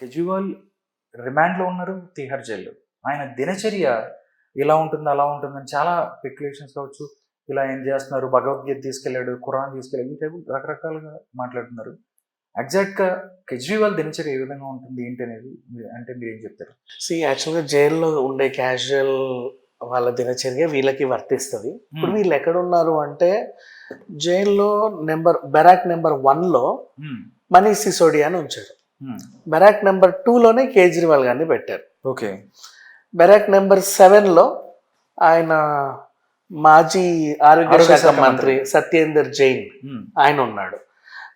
కేజ్రీవాల్ రిమాండ్లో ఉన్నారు తిహార్ జైల్లో. ఆయన దినచర్య ఇలా ఉంటుంది అలా ఉంటుందని చాలా స్పెక్యులేషన్స్ కావచ్చు. ఇలా ఏం చేస్తున్నారు? భగవద్గీత తీసుకెళ్ళాడు ఖురాన్ తీసుకెళ్ళాడు ఈ టైపు రకరకాలుగా మాట్లాడుతున్నారు. ఎగ్జాక్ట్గా కేజ్రీవాల్ దినచర్య ఏ విధంగా ఉంటుంది ఏంటి అనేది అంటే మీరు ఏం చెప్తారు సి యాక్చువల్గా జైల్లో ఉండే క్యాజువల్ వాళ్ళ దినచర్య వీళ్ళకి వర్తిస్తుంది. ఇప్పుడు వీళ్ళు ఎక్కడ ఉన్నారు అంటే జైల్లో నెంబర్ బెరాక్ నెంబర్ వన్లో మ్మ్. మనీష్ సిసోడియా అని ఉంచారు. బెరాక్ నెంబర్ టూలోనే కేజ్రీవాల్ గారిని పెట్టారు. ఓకే బెరాక్ నెంబర్ సెవెన్లో ఆయన మాజీ ఆరోగ్య శాఖ మంత్రి. సత్యేందర్ జైన్ మ్మ్. ఆయన ఉన్నాడు.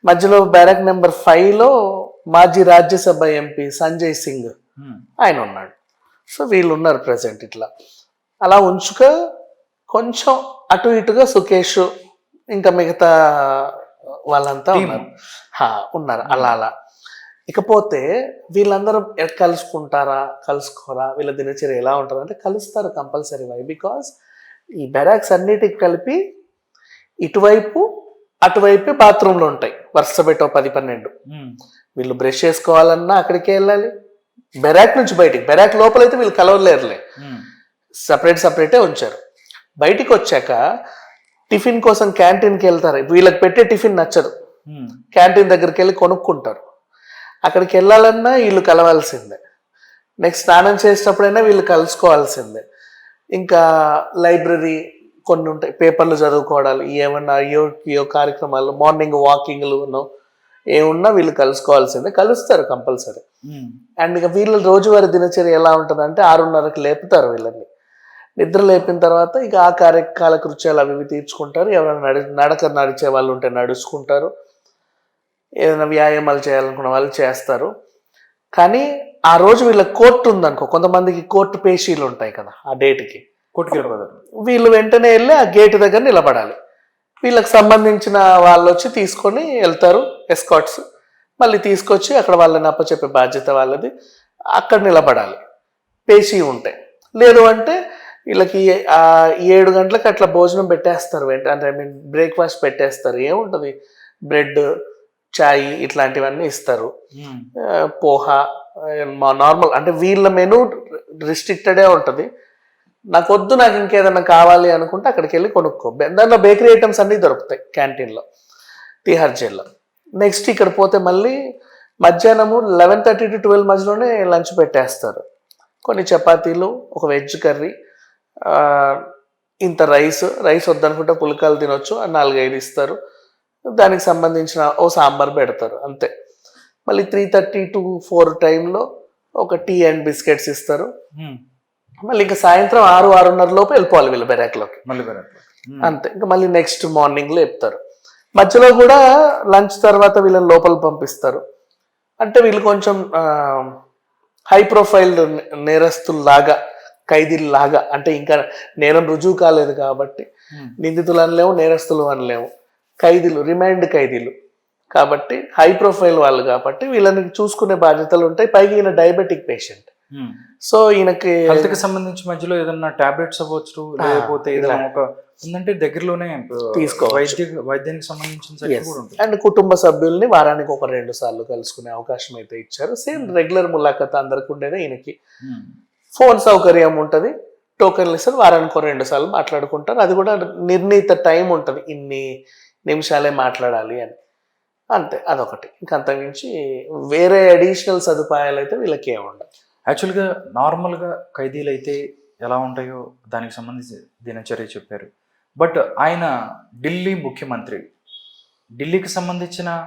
మధ్యలో బ్యారక్ నెంబర్ ఫైవ్లో మాజీ రాజ్యసభ ఎంపీ సంజయ్ సింగ్ మ్మ్. ఆయన ఉన్నాడు. సో వీళ్ళు ఉన్నారు ప్రజెంట్ ఇట్లా. అలా ఉంచుక కొంచెం అటు ఇటుగా సుకేష్ ఇంకా మిగతా వాళ్ళంతా. ఉన్నారు. హా, ఉన్నారు. అలా అలా. ఇకపోతే వీళ్ళందరూ కలుసుకుంటారా కలుసుకోరా? వీళ్ళ దినచర్య ఎలా ఉంటుంది? అంటే కలుస్తారు కంపల్సరీ. వై బికాస్ ఈ బెరాక్స్ అన్నిటికి కలిపి ఇటువైపు అటువైపే బాత్రూంలు ఉంటాయి. వరుస పెట్టో పది పన్నెండు. వీళ్ళు బ్రష్ చేసుకోవాలన్నా అక్కడికే వెళ్ళాలి. బెరాక్ నుంచి బయటికి. బెరాక్ లోపలైతే వీళ్ళు కలవలేరులే. సపరేట్ సపరేటే ఉంచారు. బయటికి వచ్చాక టిఫిన్ కోసం క్యాంటీన్కి వెళ్తారు. వీళ్ళకి పెట్టే టిఫిన్ నచ్చదు. క్యాంటీన్ దగ్గరికి వెళ్ళి కొనుక్కుంటారు. అక్కడికి వెళ్ళాలన్నా వీళ్ళు కలవాల్సిందే. నెక్స్ట్ స్నానం చేసేటప్పుడైనా వీళ్ళు కలుసుకోవాల్సిందే. ఇంకా లైబ్రరీ కొన్ని ఉంటాయి పేపర్లు చదువుకోవడాలు ఏమన్నా అయ్యో ఇయో కార్యక్రమాలు మార్నింగ్ వాకింగ్లు ఏమున్నా వీళ్ళు కలుసుకోవాల్సిందే. కలుస్తారు కంపల్సరీ. మ్మ్. అండ్ ఇక వీళ్ళ రోజువారీ దినచర్య ఎలా ఉంటుందంటే ఆరున్నరకు లేపుతారు వీళ్ళని. నిద్ర లేపిన తర్వాత ఇక ఆ కార్య కాలకృత్యాలు అవి తీర్చుకుంటారు. ఎవరైనా నడి నడక నడిచే వాళ్ళు ఉంటే నడుచుకుంటారు. ఏదైనా వ్యాయామాలు చేయాలనుకున్న వాళ్ళు చేస్తారు. కానీ ఆ రోజు వీళ్ళ కోర్టు ఉందనుకో కొంతమందికి కోర్టు పేషీలు ఉంటాయి కదా ఆ డేట్కి. కొట్టుకెళ్ళిపోతారు వీళ్ళు వెంటనే వెళ్ళి ఆ గేట్ దగ్గర నిలబడాలి. వీళ్ళకి సంబంధించిన వాళ్ళు వచ్చి తీసుకొని వెళ్తారు ఎస్కాట్స్ మళ్ళీ తీసుకొచ్చి అక్కడ వాళ్ళని అప్పచెప్పే బాధ్యత వాళ్ళది. అక్కడ నిలబడాలి. పేషీ ఉంటాయి లేదు అంటే వీళ్ళకి ఆ ఏడు గంటలకు అట్లా భోజనం పెట్టేస్తారు వెంట అంటే ఐ మీన్ బ్రేక్ఫాస్ట్ పెట్టేస్తారు. ఏముంటుంది? బ్రెడ్ చాయ్ ఇట్లాంటివన్నీ ఇస్తారు. పోహ నార్మల్ అంటే వీళ్ళ మెనూ రిస్ట్రిక్టెడే ఉంటుంది. నాకు వద్దు నాకు ఇంకేదైనా కావాలి అనుకుంటే అక్కడికి వెళ్ళి కొనుక్కో. దాంట్లో బేకరీ ఐటమ్స్ అన్నీ దొరుకుతాయి క్యాంటీన్లో తిహార్ జైల్లో. నెక్స్ట్ ఇక్కడ పోతే మళ్ళీ మధ్యాహ్నము లెవెన్ థర్టీ టు ట్వెల్వ్ మధ్యలోనే లంచ్ పెట్టేస్తారు. కొన్ని చపాతీలు ఒక వెజ్ కర్రీ ఇంత రైస్ రైస్ వద్దనుకుంటే పుల్కాలు తినొచ్చు నాలుగైదు ఇస్తారు. దానికి సంబంధించిన ఓ సాంబార్ పెడతారు అంతే. మళ్ళీ త్రీ థర్టీ టు ఫోర్ టైంలో ఒక టీ అండ్ బిస్కెట్స్ ఇస్తారు. మళ్ళీ ఇంకా సాయంత్రం ఆరు ఆరున్నర లోపు వెళ్ళిపోవాలి వీళ్ళు బెరాక్లోకి. మళ్ళీ. అంతే. ఇంకా మళ్ళీ నెక్స్ట్ మార్నింగ్ లేపుతారు మధ్యలో కూడా లంచ్ తర్వాత వీళ్ళని లోపల పంపిస్తారు. అంటే వీళ్ళు కొంచెం హై ప్రొఫైల్ నేరస్తుల్లాగా ఖైదీల్లాగా అంటే ఇంకా నేరం రుజువు కాలేదు కాబట్టి. నిందితులు అనలేము నేరస్తులు అనలేము. ఖైదీలు రిమైండ్ ఖైదీలు. కాబట్టి హై ప్రొఫైల్ వాళ్ళు కాబట్టి వీళ్ళని చూసుకునే బాధ్యతలు ఉంటాయి. పైగా ఈయన డయాబెటిక్ పేషెంట్ మ్మ్. సో ఈయనకి హెల్త్కి సంబంధించి మధ్యలో ఏదన్నా టాబ్లెట్స్ అవ్వచ్చు లేకపోతే ఏదైనా. ఒక ఉందంటే దగ్గరలోనే తీసుకోవచ్చు. వైద్య వైద్యానికి సంబంధించిన అండ్ కుటుంబ సభ్యుల్ని వారానికి ఒక రెండు సార్లు కలుసుకునే అవకాశం అయితే ఇచ్చారు. సేమ్ రెగ్యులర్ ములాఖత్ అందరికి ఉండేదే ఈయనకి. మ్మ్. ఫోన్ సౌకర్యం ఉంటుంది. టోకెన్లు ఇస్తారు వారానికి ఒక రెండు సార్లు మాట్లాడుకుంటారు. అది కూడా నిర్ణీత టైం ఉంటుంది. ఇన్ని నిమిషాలే మాట్లాడాలి అని. అంతే అదొకటి. ఇంకంతకుమించి వేరే అడిషనల్ సదుపాయాలు అయితే వీళ్ళకి ఉండవు. యాక్చువల్గా నార్మల్గా ఖైదీలు అయితే ఎలా ఉంటాయో దానికి సంబంధించి దినచర్య చెప్పారు. బట్ ఆయన ఢిల్లీ ముఖ్యమంత్రి. ఢిల్లీకి సంబంధించిన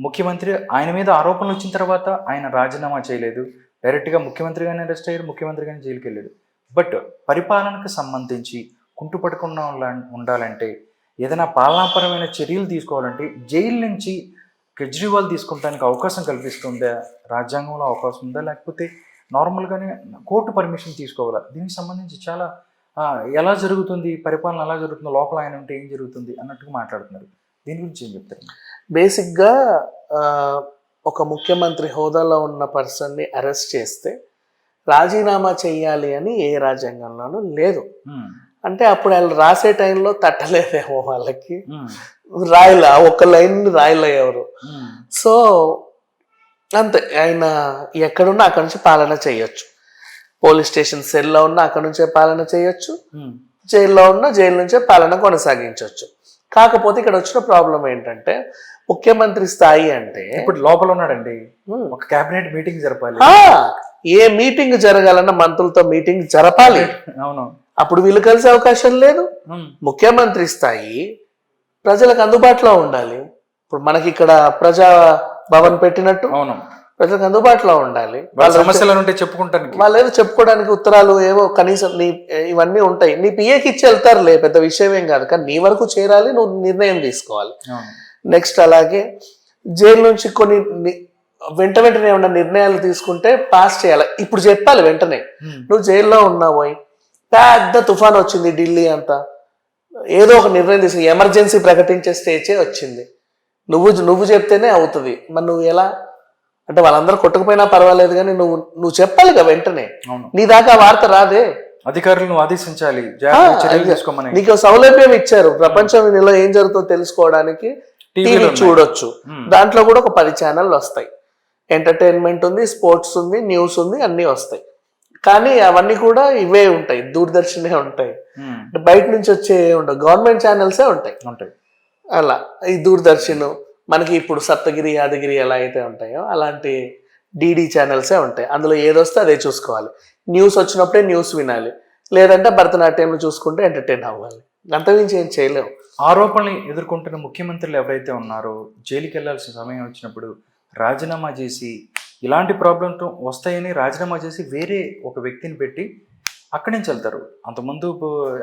ముఖ్యమంత్రి ఆయన మీద ఆరోపణలు వచ్చిన తర్వాత ఆయన రాజీనామా చేయలేదు. డైరెక్ట్గా ముఖ్యమంత్రిగానే అరెస్ట్ అయ్యారు ముఖ్యమంత్రిగానే జైలుకి వెళ్ళాడు బట్ పరిపాలనకు సంబంధించి కుంటుపడకుండా ఉండాల- ఉండాలంటే ఏదైనా పాలనాపరమైన చర్యలు తీసుకోవాలంటే జైలు నుంచి కేజ్రీవాల్ తీసుకుంటానికి అవకాశం కల్పిస్తుందా రాజ్యాంగంలో అవకాశం ఉందా? లేకపోతే నార్మల్గానే కోర్టు పర్మిషన్ తీసుకోవాలా? దీనికి సంబంధించి చాలా ఎలా జరుగుతుంది? పరిపాలన ఎలా జరుగుతుంది? లోపల ఆయన ఉంటే ఏం జరుగుతుంది? అన్నట్టుగా మాట్లాడుతున్నారు. దీని గురించి ఏం చెప్తారు? బేసిక్గా ఒక ముఖ్యమంత్రి హోదాలో ఉన్న పర్సన్ని అరెస్ట్ చేస్తే రాజీనామా చెయ్యాలి అని ఏ రాజ్యాంగంలోనూ లేదు. అంటే అప్పుడు వాళ్ళు రాసే టైంలో తట్టలేదేమో వాళ్ళకి. రాయలా ఒక లైన్ రాయలే ఎవరు. సో అంతే ఆయన ఎక్కడున్నా అక్కడ నుంచి పాలన చేయొచ్చు. పోలీస్ స్టేషన్ సెల్లో ఉన్నా అక్కడ నుంచే పాలన చేయొచ్చు. జైల్లో ఉన్న జైలు నుంచే పాలన కొనసాగించవచ్చు కాకపోతే ఇక్కడ వచ్చిన ప్రాబ్లం ఏంటంటే ముఖ్యమంత్రి స్థాయి అంటే ఇప్పుడు లోపల ఉన్నాడండి. ఒక కేబినెట్ మీటింగ్ జరపాలి. ఏ మీటింగ్ జరగాలన్నా మంత్రులతో మీటింగ్ జరపాలి. అవును. అప్పుడు వీళ్ళు కలిసే అవకాశం లేదు. ముఖ్యమంత్రి స్థాయి ప్రజలకు అందుబాటులో ఉండాలి. ఇప్పుడు మనకి ఇక్కడ ప్రజా భవన్ పెట్టినట్టు అవును. ప్రజలకు అందుబాటులో ఉండాలి. వాళ్ళ సమస్యలు ఉంటే చెప్పుకుంటానికి. వాళ్ళు ఏదో చెప్పుకోవడానికి ఉత్తరాలు ఏవో కనీసం నీ ఇవన్నీ ఉంటాయి. నీ పిఏకి ఇచ్చి వెళ్తారులే పెద్ద విషయం ఏం కాదు. కానీ నీ వరకు చేరాలి నువ్వు నిర్ణయం తీసుకోవాలి. నెక్స్ట్ అలాగే జైలు నుంచి కొన్ని వెంట వెంటనే ఏమన్నా నిర్ణయాలు తీసుకుంటే పాస్ చేయాలి. ఇప్పుడు చెప్పాలి వెంటనే. నువ్వు జైల్లో ఉన్నావోయ్ పెద్ద తుఫాన్ వచ్చింది ఢిల్లీ అంతా. ఏదో ఒక నిర్ణయం తీసుకుని ఎమర్జెన్సీ ప్రకటించే స్టేజే వచ్చింది. నువ్వు నువ్వు చెప్తేనే అవుతుంది. మరి నువ్వు ఎలా? అంటే వాళ్ళందరూ కొట్టుకుపోయినా పర్వాలేదు కానీ నువ్వు నువ్వు చెప్పాలి కదా వెంటనే. నీ దాకా వార్త రాదే. అధికారులను ఆదేశించాలి నీకు సౌలభ్యం ఇచ్చారు. ప్రపంచం ఏం జరుగుతుందో తెలుసుకోవడానికి టీవీ. చూడొచ్చు. దాంట్లో కూడా ఒక పది ఛానళ్ళు వస్తాయి. ఎంటర్టైన్మెంట్ ఉంది స్పోర్ట్స్ ఉంది న్యూస్ ఉంది అన్నీ వస్తాయి. కానీ అవన్నీ కూడా ఇవే ఉంటాయి దూరదర్శనే ఉంటాయి. బయట నుంచి వచ్చే ఉండవు గవర్నమెంట్ ఛానల్సే ఉంటాయి. ఉంటాయి. అలా ఈ దూరదర్శన్ మనకి ఇప్పుడు సప్తగిరి యాదగిరి ఎలా అయితే ఉంటాయో అలాంటి డీడీ ఛానల్సే ఉంటాయి. అందులో ఏదొస్తే అదే చూసుకోవాలి. న్యూస్ వచ్చినప్పుడే న్యూస్ వినాలి. లేదంటే భరతనాట్యం చూసుకుంటే ఎంటర్టైన్ అవ్వాలి. అంతమించి ఏం చేయలేము. ఆరోపణలు ఎదుర్కొంటున్న ముఖ్యమంత్రులు ఎవరైతే ఉన్నారో జైలుకి వెళ్ళాల్సిన సమయం వచ్చినప్పుడు రాజీనామా చేసి ఇలాంటి ప్రాబ్లమ్స్ వస్తాయని రాజీనామా చేసి వేరే ఒక వ్యక్తిని పెట్టి అక్కడి నుంచి వెళ్తారు. అంతకుముందు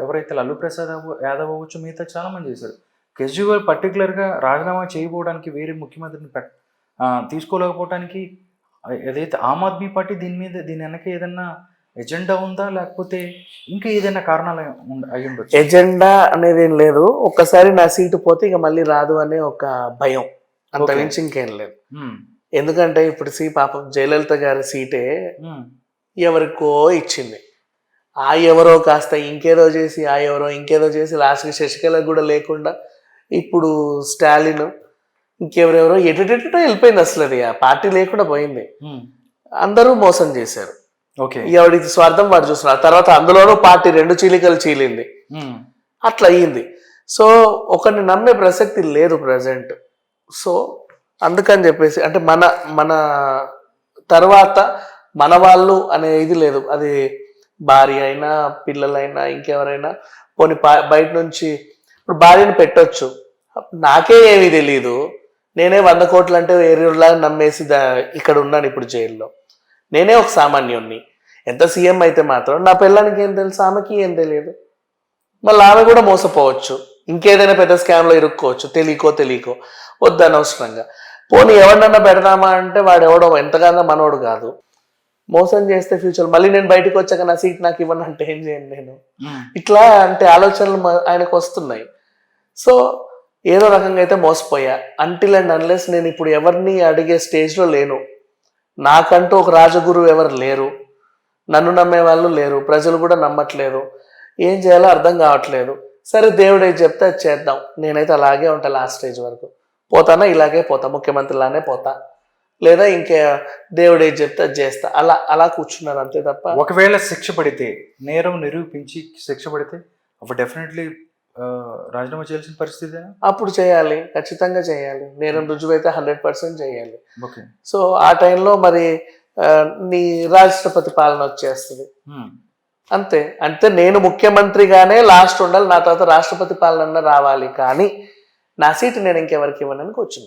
ఎవరైతే లల్లు ప్రసాద్ యాదవ్ అవ్వచ్చు మిగతా చాలా మంది చేశారు. కేజ్రీవాల్ పర్టికులర్గా రాజీనామా చేయకపోవడానికి వేరే ముఖ్యమంత్రిని పెట్ తీసుకోలేకపోవడానికి ఏదైతే ఆమ్ ఆద్మీ పార్టీ దీని మీద దీని వెనక ఏదన్నా ఎజెండా ఉందా? లేకపోతే ఇంకా ఏదైనా కారణాలు ఉండ- అయి ఉండొచ్చు? ఎజెండా అనేది ఏం లేదు. ఒక్కసారి నా సీటు పోతే ఇక మళ్ళీ రాదు అనే ఒక భయం. అంత. మించి ఇంకేం లేదు. ఉమ్, ఎందుకంటే ఇప్పుడు సి పాపం జయలలిత గారి సీటే ఎవరికో ఇచ్చింది. ఆ ఎవరో కాస్త ఇంకేదో చేసి ఆ ఎవరో ఇంకేదో చేసి లాస్ట్కి శశికళ కూడా లేకుండా ఇప్పుడు స్టాలిన్ ఇంకెవరెవరో ఎటుటెటో వెళ్ళిపోయింది అసలు అది. ఆ పార్టీ లేకుండా పోయింది. అందరూ మోసం చేశారు. ఓకే. ఎవడి స్వార్థం వాడు చూస్తున్నారు. తర్వాత అందులోనూ పార్టీ రెండు చీలికలు చీలింది. అట్లా అయ్యింది సో ఒకరిని నమ్మే ప్రసక్తి లేదు ప్రజెంట్ సో అందుకని చెప్పేసి అంటే మన మన తర్వాత మన వాళ్ళు అనే ఇది లేదు. అది భార్య అయినా పిల్లలైనా ఇంకెవరైనా పోనీ బయట నుంచి ఇప్పుడు భార్యను పెట్టొచ్చు. నాకే ఏమీ తెలియదు నేనే వంద కోట్లు అంటే వేరేలాగా నమ్మేసి దా ఇక్కడ ఉన్నాను ఇప్పుడు జైల్లో. నేనే ఒక సామాన్యుణ్ణి. ఎంత సీఎం అయితే మాత్రం నా పిల్లానికి ఏం తెలుసు ఆమెకి ఏం తెలియదు మళ్ళీ ఆమె కూడా మోసపోవచ్చు. ఇంకేదైనా పెద్ద స్కామ్లో ఇరుక్కోవచ్చు. తెలియకో తెలియకో వద్దు అనవసరంగా పోనీ ఎవరినన్నా పెడదామా అంటే వాడు ఎవడో ఎంతగానో మనోడు కాదు. మోసం చేస్తే ఫ్యూచర్ మళ్ళీ నేను బయటకు వచ్చాక నా సీట్ నాకు ఇవ్వను అంటే ఏం చేయను నేను? ఇట్లా అంటే ఆలోచనలు ఆయనకు వస్తున్నాయి. సో ఏదో రకంగా అయితే మోసపోయా. అంటిల్ అండ్ అన్లెస్ నేను ఇప్పుడు ఎవరిని అడిగే స్టేజ్లో లేను. నాకంటూ ఒక రాజగురువు ఎవరు లేరు. నన్ను నమ్మే వాళ్ళు లేరు. ప్రజలు కూడా నమ్మట్లేదు. ఏం చేయాలో అర్థం కావట్లేదు. సరే దేవుడు ఏది చెప్తే అది చేద్దాం. నేనైతే అలాగే ఉంటా లాస్ట్ స్టేజ్ వరకు. పోతానా? ఇలాగే పోతా. ముఖ్యమంత్రిలానే పోతా. లేదా ఇంకే దేవుడు ఏది చెప్తే అది చేస్తా. అలా అలా కూర్చున్నారు అంతే తప్ప. ఒకవేళ శిక్ష పడితే నేరం నిరూపించి శిక్ష పడితే అప్పుడు డెఫినెట్లీ రాజీనామా చేయాల్సిన పరిస్థితి అప్పుడు చేయాలి. ఖచ్చితంగా చేయాలి. నేరం రుజువైతే హండ్రెడ్ పర్సెంట్ చేయాలి. ఓకే. సో ఆ టైంలో మరి నీ రాష్ట్రపతి పాలన వచ్చేస్తుంది. అంతే. అంటే నేను ముఖ్యమంత్రిగానే లాస్ట్ ఉండాలి. నా తర్వాత రాష్ట్రపతి పాలన రావాలి. కానీ నా సీటు నేను ఇంకెవరికి ఇవ్వడానికి వచ్చింది